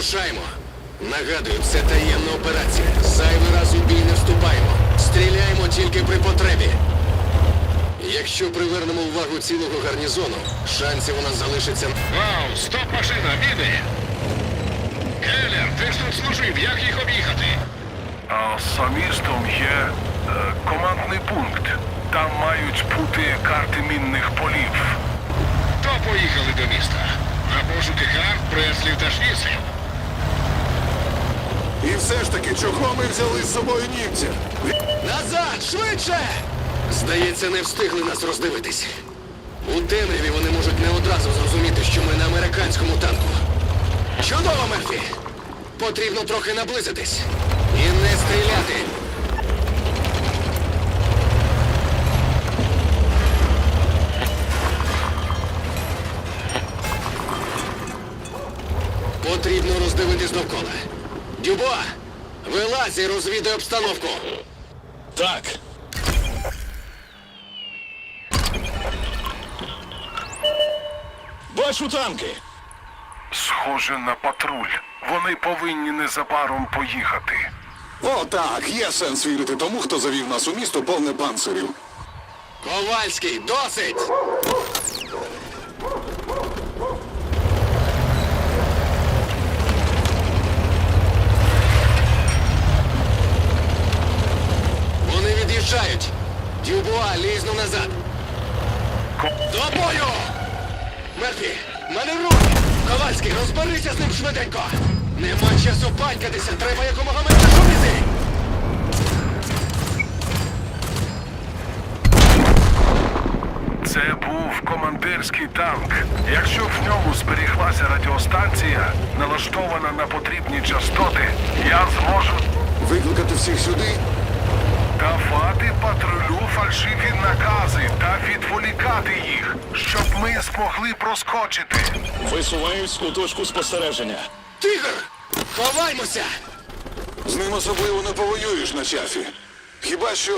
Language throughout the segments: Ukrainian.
Рушаймо. Нагадую, це таємна операція. Зайвий раз у бій не вступаємо. Стріляємо тільки при потребі. Якщо привернемо увагу цілого гарнізону, шансів у нас залишиться. Вау, стоп машина, міни! Келлер, ти ж тут служив, як їх об'їхати? А за містом є е, командний пункт. Там мають бути карти мінних полів. То поїхали до міста. На пошуки карт, преслів та шніцелів. І все ж таки, чого ми взяли з собою німця? Назад! Швидше! Здається, не встигли нас роздивитись. У темряві вони можуть не одразу зрозуміти, що ми на американському танку. Чудово, Мерфі! Потрібно трохи наблизитись. І не стріляти. Потрібно роздивитись довкола. Дюбуа! Вилазь і розвідай обстановку. Так. Бачу танки. Схоже на патруль. Вони повинні незабаром поїхати. О, так, є сенс вірити тому, хто завів нас у місто повне панцирів. Ковальський, досить! Вони від'їжджають. Дюбуа, лізну назад. До бою! Мерфі, маневруй! Ковальський, розберися з ним швиденько! Нема часу панькатися, треба якомога менше шуміти! Це був командирський танк. Якщо в ньому зберіглася радіостанція, налаштована на потрібні частоти, я зможу Викликати всіх сюди? давати патрулю фальшиві накази та відволікати їх, щоб ми змогли проскочити. Висуваюсь у точку спостереження. Тигр! Ховаймося! З ним особливо не повоюєш на чафі. Hierbei що?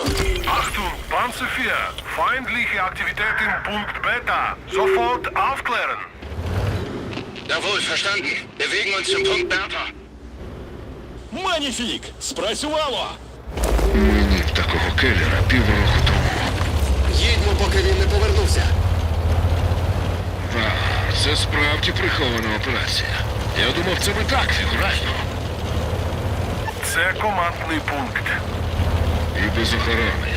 Achtung, Panzer 4. Feindliche Aktivitäten Punkt Beta. Sofort aufklären. Jawohl, verstanden. Bewegen uns zum Punkt Bertha. Маніфік! Спрацювало! Мені б такого келлера півроку тому. Їдьмо, поки він не повернувся. Вау, це справді прихована операція. Я думав, це ми так, фігурально. Це командний пункт. І без охорони.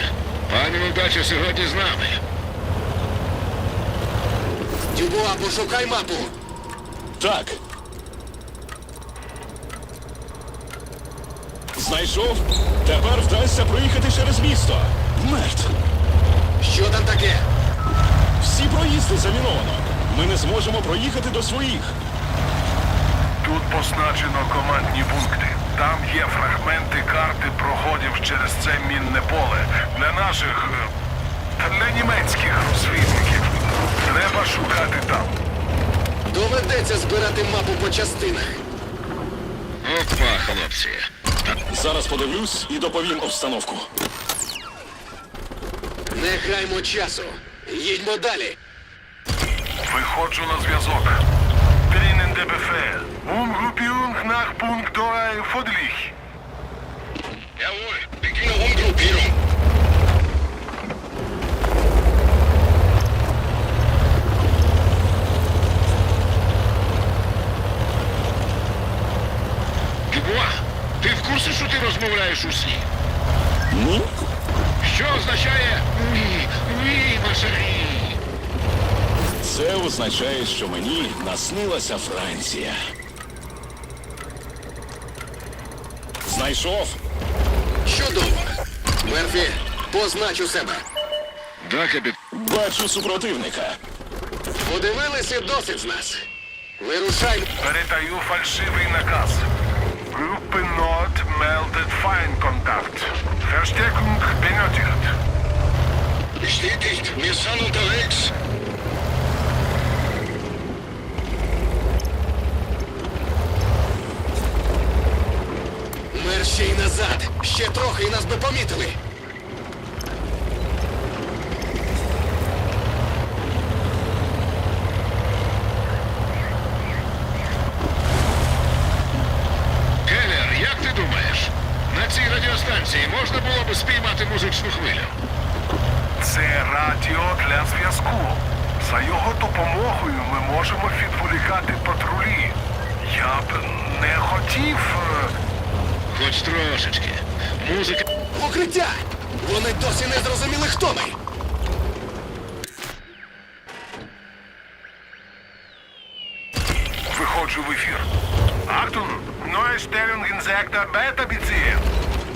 Пані Удача сьогодні з нами. Дюбуа, пошукай мапу. Так. Знайшов? Тепер вдасться проїхати через місто. Мерт! Що там таке? Всі проїзди заміновано. Ми не зможемо проїхати до своїх. Тут позначено командні пункти. Там є фрагменти карти проходів через це мінне поле. Для наших. е, та для німецьких розвідників. Треба шукати там. Доведеться збирати мапу по частинах. Опа, хлопці. Зараз подивлюсь і доповім обстановку. Не гаймо часу. Їдьмо далі. Виходжу на зв'язок. Der Befehl. Umgruppierung nach Punkt 2 Fodlich. Jawohl, beginne Umgruppierung. Дюбуа, ти в курсі, що ти розмовляєш у сні? Ні? Що означає «Ві, ві, машарі»? Це означає, що мені наснилася Франція. Знайшов? Чудово. Мерфі, познач у себе. Да, капітан. Бачу супротивника. Подивилися досить з нас. Вирушай. Передаю фальшивий наказ. Gruppe Nord meldet Feindkontakt. Verstärkung benötigt. Bestätigt, wir sind unterwegs. Ще й назад. Ще трохи і нас би помітили. Келлер, як ти думаєш? На цій радіостанції можна було би спіймати музичну хвилю? Це радіо для зв'язку. За його допомогою ми можемо відволікати патрулі. Я б не хотів. Е, Хоч трошечки. Музика. Укриття! Вони досі не зрозуміли, хто ми. Виходжу в ефір. Achtung, neue Stellung in Sektor Beta beziehen.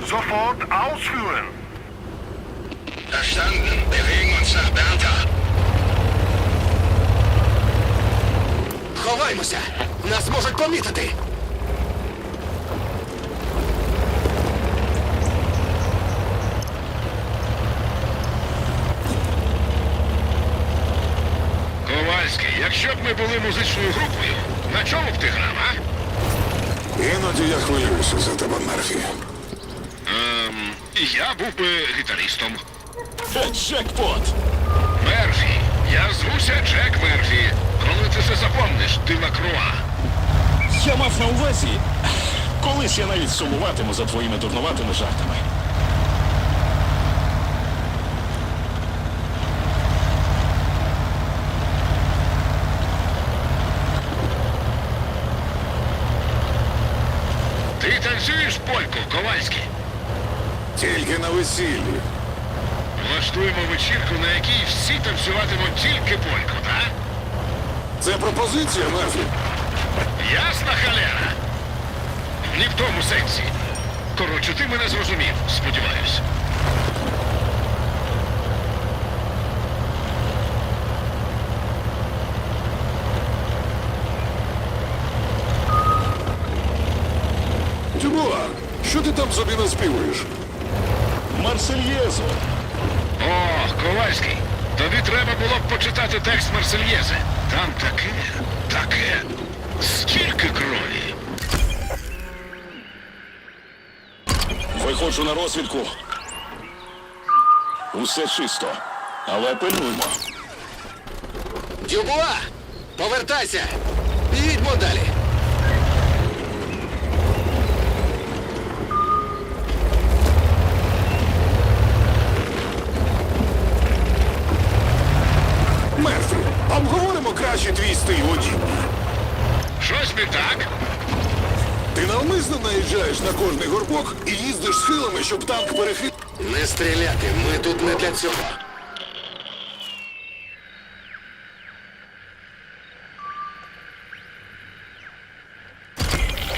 Sofort ausführen. Verstanden. Bewegen uns nach Bertha. Ховаймося! Нас можуть помітити! Ковальський, якщо б ми були музичною групою, на чому б ти грав, а? Іноді я хвилююся за тебе, Мерфі. Ем, я був би гітаристом. Е, Джекпот! Мерфі. Я звуся Джек Мерфі. Коли ти це запомниш, ти Лакруа. Я мав на увазі. Колись я навіть сумуватиму за твоїми дурнуватими жартами. Ти танцюєш польку, Ковальський? Тільки на весіллі. Влаштуємо вечірку, на якій всі танцюватимуть тільки польку, так? Це пропозиція, Мерфі. Ясна халера? Ні в тому сенсі. Коротше, ти мене зрозумів, сподіваюсь. Тюбуа, що ти там собі наспівуєш? Марсельєзо! О, Ковальський, тобі треба було б почитати текст Марсельєзи. Там таке, таке, стільки крові. Виходжу на розвідку. Усе чисто. Але пильнуймо. Дюбуа! Повертайся! Їдьмо далі! Мерфі, обговоримо краще твій стиль водіння. Щось не так? Ти навмисно наїжджаєш на кожний горбок і їздиш схилами, щоб танк перехил... Не стріляти, ми тут не для цього.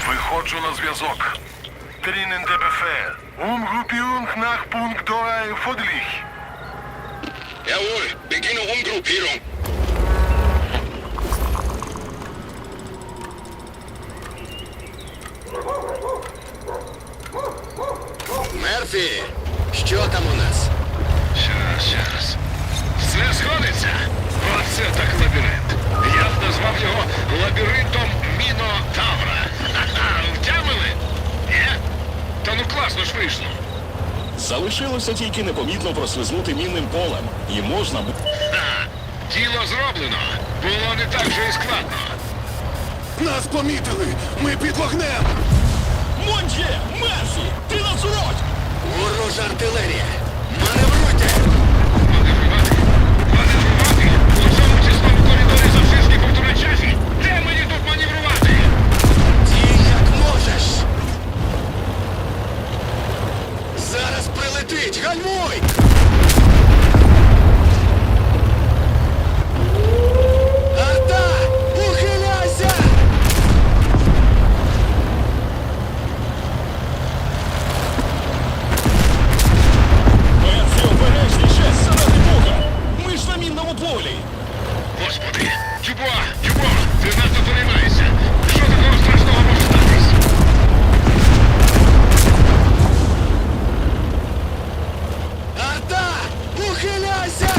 Виходжу на зв'язок. Трінен ДБФ. Umgruppierung nach Punkt 2 Fodlich. Jawohl, beginne Umgruppierung. Мерфі! Що там у нас? Щас, щас. Все сходиться. Оце так лабіринт. Я б назвав його лабіринтом Мінотавра. Ха-ха, втямили? Є? Та ну класно ж вийшло. Залишилося тільки непомітно прослизнути мінним полем. І можна бу... Ха, діло зроблено. Було не так же і складно. Нас помітили! Ми під вогнем! Монтє! Мерсі! Ти на цурок! Ворожа артилерія! Маневруйте! Маневрувати? Маневрувати? У цьому тісному коридорі завжди півтора часі? Де мені тут маневрувати? Дій як можеш! Зараз прилетить! Гальмуй! Арта! Ухиляйся! Мерфі, обережніше! Заради Бога! Ми ж на мінному полі! Господи! Дюбуа! Дюбуа! Ти надто переймаєшся! Що такого страшного може статись? Арта! Ухиляйся!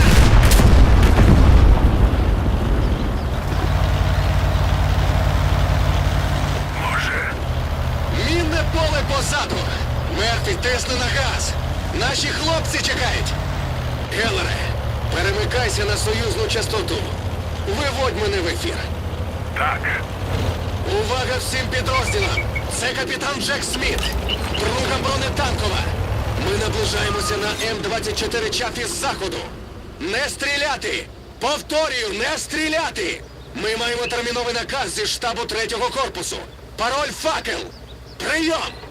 Може, Мінне поле позаду! Мерфі, тисни на газ! Наші хлопці чекають! Гелере, перемикайся на союзну частоту. Виводь мене в ефір. так. Увага всім підрозділам! Це капітан Джек Сміт, друга бронетанкова. наближаємося на М24 Чафі з заходу. Не стріляти! Повторюю, не стріляти! Ми маємо терміновий наказ зі штабу третього корпусу. Пароль факел. Прийом!